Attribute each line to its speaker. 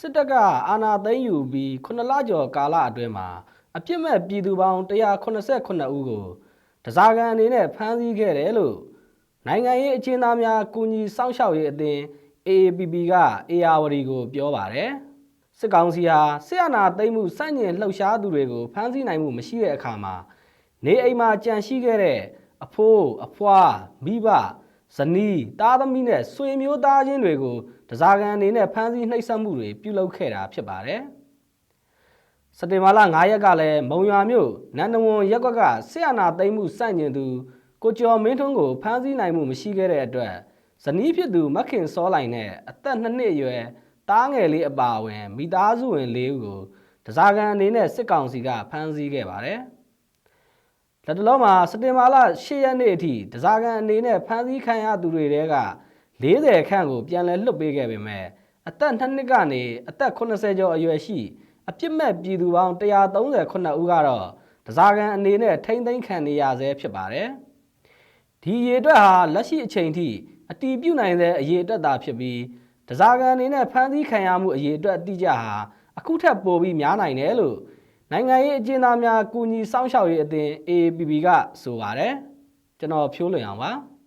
Speaker 1: စစ်တပ်ကအာဏာသိမ်းယူပြီး9လကျော်ကာလအတွင်းမှာအပြစ်မဲ့ပြည်သူပေါင်း189ဦးကိုတစားကန်အနေနဲ့ဖမ်းဆီးခဲ့တယ်လို့နိုင်ငံရေးအကျဉ်းသားများကူညီစောင့်ရှောက်ရေးအသင်း AAPP က ARD ကိုပြောပါတယ်စစ်ကောင်စီဟာစစ်အာဏာသိမ်းမှုစန့်ကျင်လှုပ်ရှားသူတွေကိုဖမ်းဆီးနိုင်မှုမရှိတဲ့အခါမှာနေအိမ်မှာကြံရှိခဲ့တဲ့အဖိုးအဖွားမိဘ ဇနီးသားသမီးနဲ့ဆွေမျိုးသားချင်းတွေကိုတစားကန်အနေနဲ့ဖမ်းဆီးနှိပ်စက်မှုတွေပြုလုပ်ခဲ့တာဖြစ်ပါတယ်စက်တင်ဘာလ9ရက်ကလည်းမုံရွာမြို့နန္ဒဝန်ရက်ကွက်ကစစ်အာဏာသိမ်းမှုစန့်ကျင်သူကိုကျော်မင်းထွန်းကိုဖမ်းဆီးနိုင်မှုမရှိခဲ့တဲ့အတွက်ဇနီးဖြစ်သူမခင်စောလိုင်နဲ့အသက်2နှစ်အရွယ်တားငယ်လေးအပါအဝင်မိသားစုဝင်၄ဦးကိုတစားကန်အနေနဲ့စစ်ကောင်စီကဖမ်းဆီးခဲ့ပါတယ်။ လက်တလုံးမှာစက်တင်ဘာလ10ရက်နေ့အထိတစားကန်အနေနဲ့ဖမ်းဆီးခံရသူတွေတဲက40ခန့်ကိုပြန်လည်လွှတ်ပေးခဲ့ပေမဲ့အသက်2နှစ်ကနေအသက်80ကျော်အရွယ်ရှိအပြစ်မဲ့ပြည်သူပေါင်း139ဦးကတော့တစားကန်အနေနဲ့ထိမ့်သိမ်းခံနေရဆဲဖြစ်ပါတယ်။ဒီရေအတွက်ဟာလက်ရှိအချိန်ထိအတီးပြုတ်နိုင်တဲ့အရေးအတွက်သာဖြစ်ပြီးတစားကန်အနေနဲ့ဖမ်းဆီးခံရမှုအရေးအတွက်အတိအကျဟာအခုထက်ပိုပြီးများနိုင်တယ်လို့ နိုင်ငံရေးအကျဉ်းသားများကူညီစောင့်ရှောက်ရေးအသင်း AAPP ကဆိုပါတယ်။ကျွန်တော်ဖြိုးလွင်အောင်ပါ။